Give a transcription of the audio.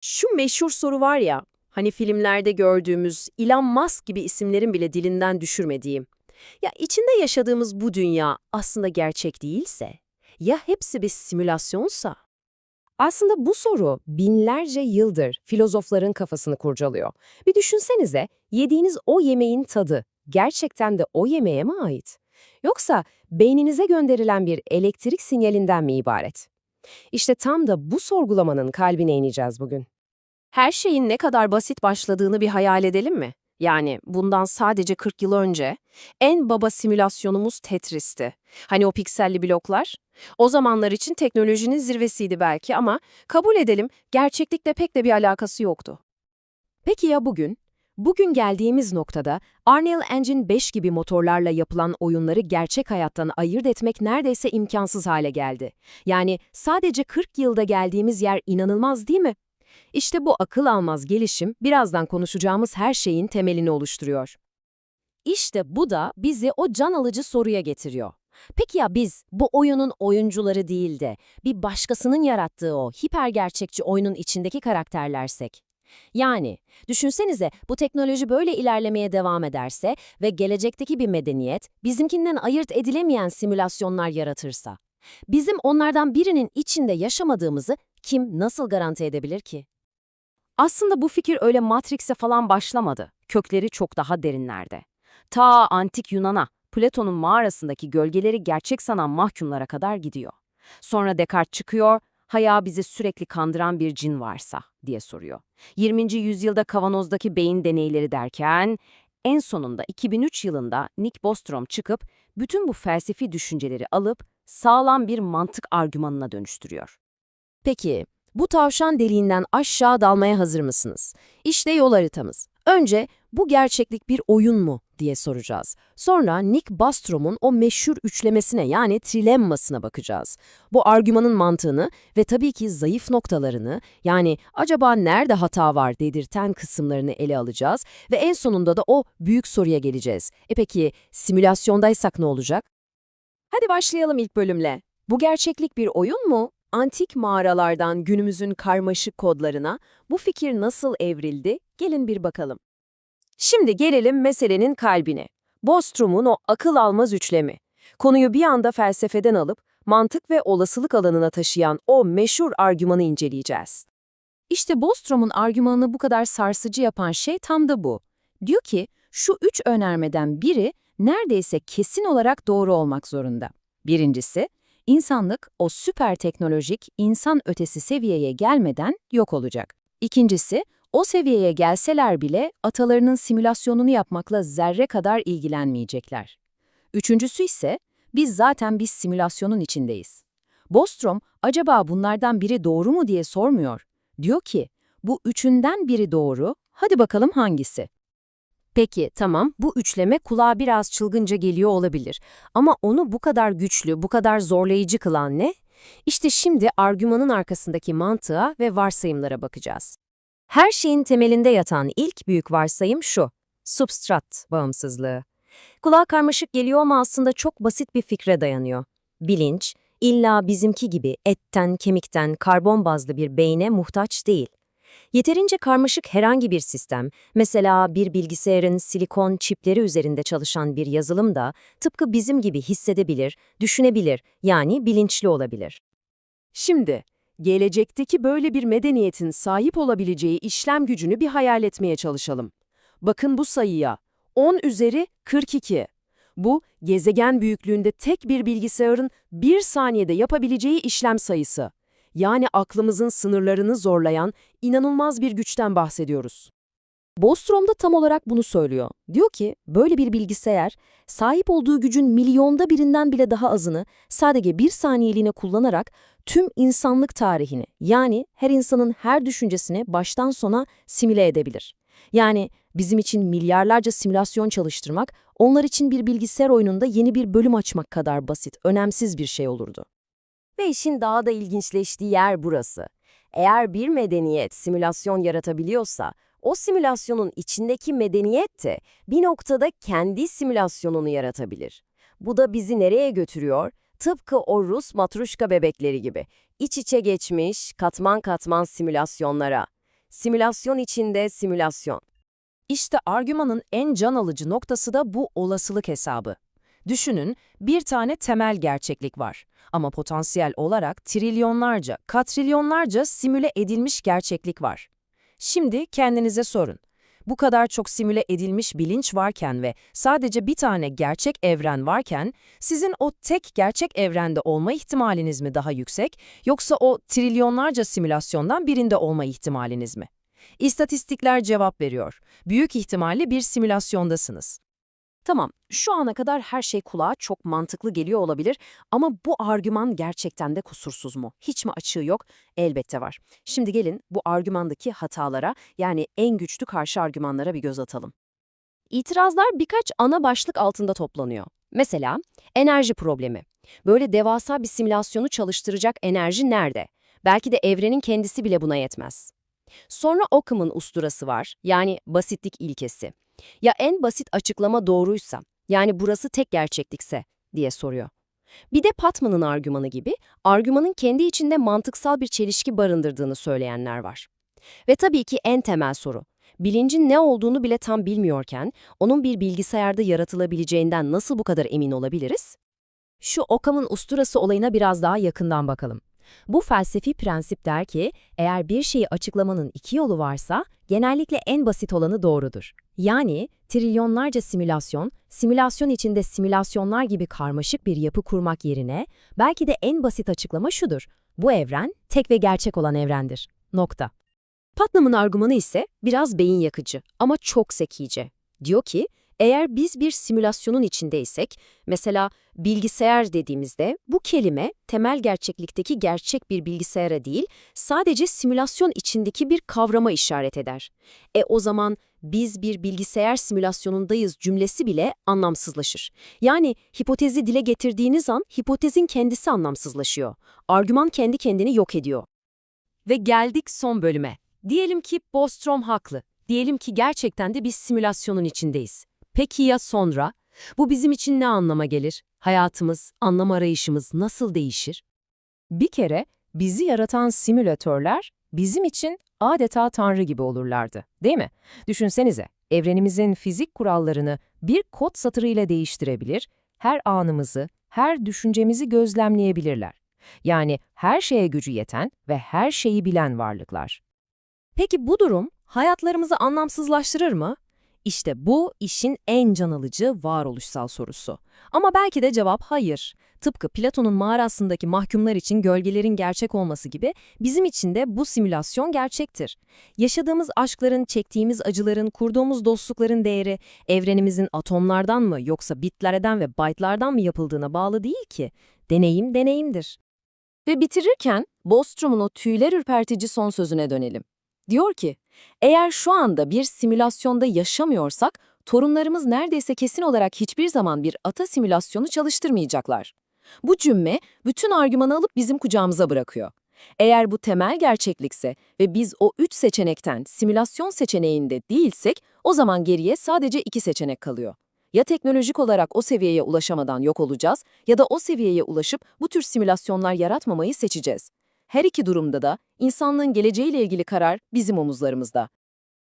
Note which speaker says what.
Speaker 1: Şu meşhur soru var ya, hani filmlerde gördüğümüz Elon Musk gibi isimlerin bile dilinden düşürmediğim. Ya içinde yaşadığımız bu dünya aslında gerçek değilse, ya hepsi bir simülasyonsa?
Speaker 2: Aslında bu soru binlerce yıldır filozofların kafasını kurcalıyor. Bir düşünsenize, yediğiniz o yemeğin tadı gerçekten de o yemeğe mi ait? Yoksa beyninize gönderilen bir elektrik sinyalinden mi ibaret? İşte tam da bu sorgulamanın kalbine ineceğiz bugün.
Speaker 1: Her şeyin ne kadar basit başladığını bir hayal edelim mi? Yani bundan sadece 40 yıl önce en baba simülasyonumuz Tetris'ti. Hani o pikselli bloklar? O zamanlar için teknolojinin zirvesiydi belki ama kabul edelim gerçeklikle pek de bir alakası yoktu.
Speaker 2: Peki ya bugün? Bugün geldiğimiz noktada Unreal Engine 5 gibi motorlarla yapılan oyunları gerçek hayattan ayırt etmek neredeyse imkansız hale geldi. Yani sadece 40 yılda geldiğimiz yer inanılmaz değil mi? İşte bu akıl almaz gelişim birazdan konuşacağımız her şeyin temelini oluşturuyor. İşte bu da bizi o can alıcı soruya getiriyor. Peki ya biz bu oyunun oyuncuları değil de bir başkasının yarattığı o hipergerçekçi oyunun içindeki karakterlersek? Yani düşünsenize bu teknoloji böyle ilerlemeye devam ederse ve gelecekteki bir medeniyet bizimkinden ayırt edilemeyen simülasyonlar yaratırsa. Bizim onlardan birinin içinde yaşamadığımızı kim nasıl garanti edebilir ki? Aslında bu fikir öyle Matrix'e falan başlamadı. Kökleri çok daha derinlerde. Ta antik Yunan'a, Platon'un mağarasındaki gölgeleri gerçek sanan mahkumlara kadar gidiyor. Sonra Descartes çıkıyor, haya bizi sürekli kandıran bir cin varsa diye soruyor. 20. yüzyılda kavanozdaki beyin deneyleri derken, en sonunda 2003 yılında Nick Bostrom çıkıp bütün bu felsefi düşünceleri alıp sağlam bir mantık argümanına dönüştürüyor. Peki, bu tavşan deliğinden aşağı dalmaya hazır mısınız? İşte yol haritamız. Önce bu gerçeklik bir oyun mu diye soracağız. Sonra Nick Bostrom'un o meşhur üçlemesine yani trilemmasına bakacağız. Bu argümanın mantığını ve tabii ki zayıf noktalarını yani acaba nerede hata var dedirten kısımlarını ele alacağız ve en sonunda da o büyük soruya geleceğiz. E peki simülasyondaysak ne olacak? Hadi başlayalım ilk bölümle. Bu gerçeklik bir oyun mu? Antik mağaralardan günümüzün karmaşık kodlarına bu fikir nasıl evrildi? Gelin bir bakalım. Şimdi gelelim meselenin kalbine. Bostrom'un o akıl almaz üçlemi. Konuyu bir anda felsefeden alıp mantık ve olasılık alanına taşıyan o meşhur argümanı inceleyeceğiz. İşte Bostrom'un argümanını bu kadar sarsıcı yapan şey tam da bu. Diyor ki şu üç önermeden biri neredeyse kesin olarak doğru olmak zorunda. Birincisi, insanlık o süper teknolojik, insan ötesi seviyeye gelmeden yok olacak. İkincisi, o seviyeye gelseler bile atalarının simülasyonunu yapmakla zerre kadar ilgilenmeyecekler. Üçüncüsü ise, biz zaten bir simülasyonun içindeyiz. Bostrom, acaba bunlardan biri doğru mu diye sormuyor. Diyor ki, bu üçünden biri doğru, hadi bakalım hangisi? Peki, tamam, bu üçleme kulağa biraz çılgınca geliyor olabilir. Ama onu bu kadar güçlü, bu kadar zorlayıcı kılan ne? İşte şimdi argümanın arkasındaki mantığa ve varsayımlara bakacağız. Her şeyin temelinde yatan ilk büyük varsayım şu, substrat bağımsızlığı. Kulağa karmaşık geliyor ama aslında çok basit bir fikre dayanıyor. Bilinç, illa bizimki gibi etten, kemikten, karbon bazlı bir beyne muhtaç değil. Yeterince karmaşık herhangi bir sistem, mesela bir bilgisayarın silikon çipleri üzerinde çalışan bir yazılım da tıpkı bizim gibi hissedebilir, düşünebilir, yani bilinçli olabilir. Şimdi, gelecekteki böyle bir medeniyetin sahip olabileceği işlem gücünü bir hayal etmeye çalışalım. Bakın bu sayıya, 10 üzeri 42. Bu, gezegen büyüklüğünde tek bir bilgisayarın bir saniyede yapabileceği işlem sayısı. Yani aklımızın sınırlarını zorlayan inanılmaz bir güçten bahsediyoruz. Bostrom da tam olarak bunu söylüyor. Diyor ki, böyle bir bilgisayar, sahip olduğu gücün milyonda birinden bile daha azını sadece bir saniyeliğine kullanarak tüm insanlık tarihini, yani her insanın her düşüncesini baştan sona simüle edebilir. Yani bizim için milyarlarca simülasyon çalıştırmak, onlar için bir bilgisayar oyununda yeni bir bölüm açmak kadar basit, önemsiz bir şey olurdu. Ve işin daha da ilginçleştiği yer burası. Eğer bir medeniyet simülasyon yaratabiliyorsa, o simülasyonun içindeki medeniyet de bir noktada kendi simülasyonunu yaratabilir. Bu da bizi nereye götürüyor? Tıpkı o Rus matruşka bebekleri gibi. iç içe geçmiş, katman katman simülasyonlara.
Speaker 3: Simülasyon içinde simülasyon.
Speaker 2: İşte argümanın en can alıcı noktası da bu olasılık hesabı. Düşünün, bir tane temel gerçeklik var. Ama potansiyel olarak trilyonlarca, katrilyonlarca simüle edilmiş gerçeklik var. Şimdi kendinize sorun. Bu kadar çok simüle edilmiş bilinç varken ve sadece bir tane gerçek evren varken, sizin o tek gerçek evrende olma ihtimaliniz mi daha yüksek, yoksa o trilyonlarca simülasyondan birinde olma ihtimaliniz mi? İstatistikler cevap veriyor. Büyük ihtimalle bir simülasyondasınız.
Speaker 1: Tamam, şu ana kadar her şey kulağa çok mantıklı geliyor olabilir ama bu argüman gerçekten de kusursuz mu? Hiç mi açığı yok? Elbette var. Şimdi gelin bu argümandaki hatalara yani en güçlü karşı argümanlara bir göz atalım. İtirazlar birkaç ana başlık altında toplanıyor. Mesela enerji problemi. Böyle devasa bir simülasyonu çalıştıracak enerji nerede? Belki de evrenin kendisi bile buna yetmez. Sonra Occam'ın usturası var, yani basitlik ilkesi. Ya en basit açıklama doğruysa, yani burası tek gerçeklikse diye soruyor. Bir de Patman'ın argümanı gibi, argümanın kendi içinde mantıksal bir çelişki barındırdığını söyleyenler var. Ve tabii ki en temel soru, bilincin ne olduğunu bile tam bilmiyorken, onun bir bilgisayarda yaratılabileceğinden nasıl bu kadar emin olabiliriz?
Speaker 2: Şu Occam'ın usturası olayına biraz daha yakından bakalım. Bu felsefi prensip der ki, eğer bir şeyi açıklamanın iki yolu varsa, genellikle en basit olanı doğrudur. Yani, trilyonlarca simülasyon, simülasyon içinde simülasyonlar gibi karmaşık bir yapı kurmak yerine, belki de en basit açıklama şudur, bu evren, tek ve gerçek olan evrendir. Nokta.
Speaker 1: Putnam'ın argümanı ise biraz beyin yakıcı ama çok zekice. Diyor ki, eğer biz bir simülasyonun içindeysek, mesela bilgisayar dediğimizde bu kelime temel gerçeklikteki gerçek bir bilgisayara değil, sadece simülasyon içindeki bir kavrama işaret eder. E o zaman biz bir bilgisayar simülasyonundayız cümlesi bile anlamsızlaşır. Yani hipotezi dile getirdiğiniz an hipotezin kendisi anlamsızlaşıyor. Argüman kendi kendini yok ediyor. Ve geldik son bölüme. Diyelim ki Bostrom haklı. Diyelim ki gerçekten de biz simülasyonun içindeyiz. Peki ya sonra? Bu bizim için ne anlama gelir? Hayatımız, anlam arayışımız nasıl değişir?
Speaker 2: Bir kere bizi yaratan simülatörler bizim için adeta tanrı gibi olurlardı, değil mi? Düşünsenize, evrenimizin fizik kurallarını bir kod satırıyla değiştirebilir, her anımızı, her düşüncemizi gözlemleyebilirler. Yani her şeye gücü yeten ve her şeyi bilen varlıklar.
Speaker 1: Peki bu durum hayatlarımızı anlamsızlaştırır mı? İşte bu işin en can alıcı varoluşsal sorusu. Ama belki de cevap hayır. Tıpkı Platon'un mağarasındaki mahkumlar için gölgelerin gerçek olması gibi bizim için de bu simülasyon gerçektir. Yaşadığımız aşkların, çektiğimiz acıların, kurduğumuz dostlukların değeri evrenimizin atomlardan mı yoksa bitlerden ve byte'lardan mı yapıldığına bağlı değil ki. Deneyim deneyimdir. Ve bitirirken Bostrom'un o tüyler ürpertici son sözüne dönelim. Diyor ki, eğer şu anda bir simülasyonda yaşamıyorsak, torunlarımız neredeyse kesin olarak hiçbir zaman bir ata simülasyonu çalıştırmayacaklar. Bu cümle bütün argümanı alıp bizim kucağımıza bırakıyor. Eğer bu temel gerçeklikse ve biz o üç seçenekten simülasyon seçeneğinde değilsek, o zaman geriye sadece iki seçenek kalıyor. Ya teknolojik olarak o seviyeye ulaşamadan yok olacağız ya da o seviyeye ulaşıp bu tür simülasyonlar yaratmamayı seçeceğiz. Her iki durumda da insanlığın geleceğiyle ilgili karar bizim omuzlarımızda.